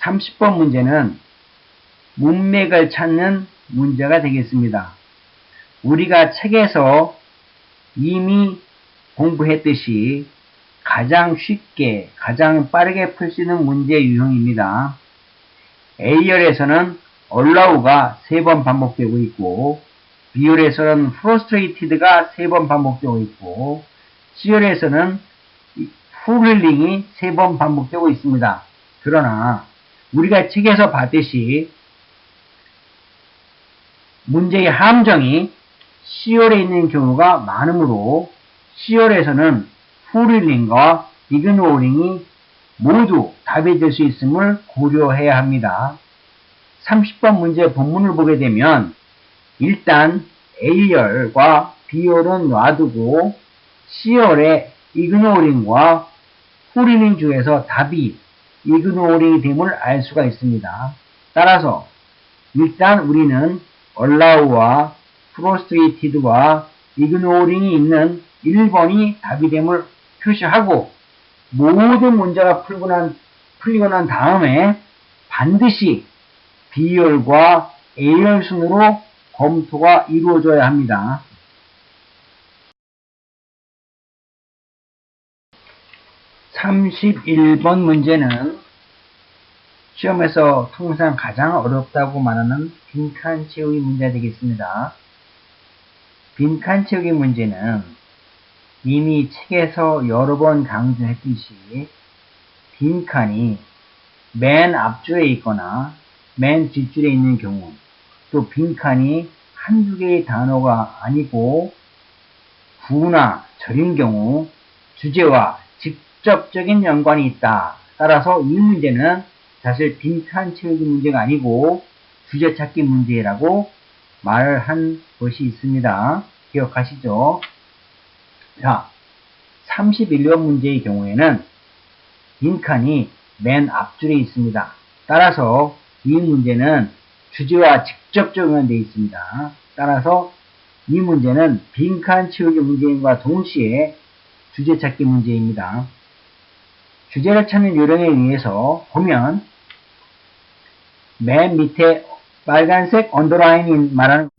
30번 문제는 문맥을 찾는 문제가 되겠습니다. 우리가 책에서 이미 공부했듯이 가장 쉽게, 가장 빠르게 풀 수 있는 문제 유형입니다. A열에서는 allow가 3번 반복되고 있고, B열에서는 frustrated가 3번 반복되고 있고, C열에서는 풀링이 3번 반복되고 있습니다. 그러나 우리가 책에서 봤듯이 문제의 함정이 C열에 있는 경우가 많으므로 C열에서는 풀릴링과 이그노링이 모두 답이 될 수 있음을 고려해야 합니다. 30번 문제 본문을 보게 되면 일단 A열과 B열은 놔두고 C열의 이그노링과 풀릴링 중에서 답이 이그노링이 됨을 알 수가 있습니다. 따라서 일단 우리는 allow와 frustrated와 ignoring이 있는 1번이 답이 됨을 표시하고 모든 문제가 풀고 난, 풀리고 난 다음에 반드시 B열과 A열 순으로 검토가 이루어져야 합니다. (31번) 문제는 시험에서 통상 가장 어렵다고 말하는 빈칸 채우기 문제가 되겠습니다. 빈칸 채우기 문제는 이미 책에서 여러 번 강조했듯이 빈칸이 맨 앞줄에 있거나 맨 뒷줄에 있는 경우 또 빈칸이 한두 개의 단어가 아니고 구나 절인 경우 주제와 직접적인 연관이 있다. 따라서 이 문제는 사실 빈칸 채우기 문제가 아니고 주제 찾기 문제라고 말을 한 것이 있습니다. 기억하시죠? 자, 31번 문제의 경우에는 빈칸이 맨 앞줄에 있습니다. 따라서 이 문제는 주제와 직접적으로 연되어 있습니다. 따라서 이 문제는 빈칸 채우기 문제인과 동시에 주제 찾기 문제입니다. 주제를 찾는 요령에 의해서 보면 맨 밑에 빨간색 언더라인이 말하는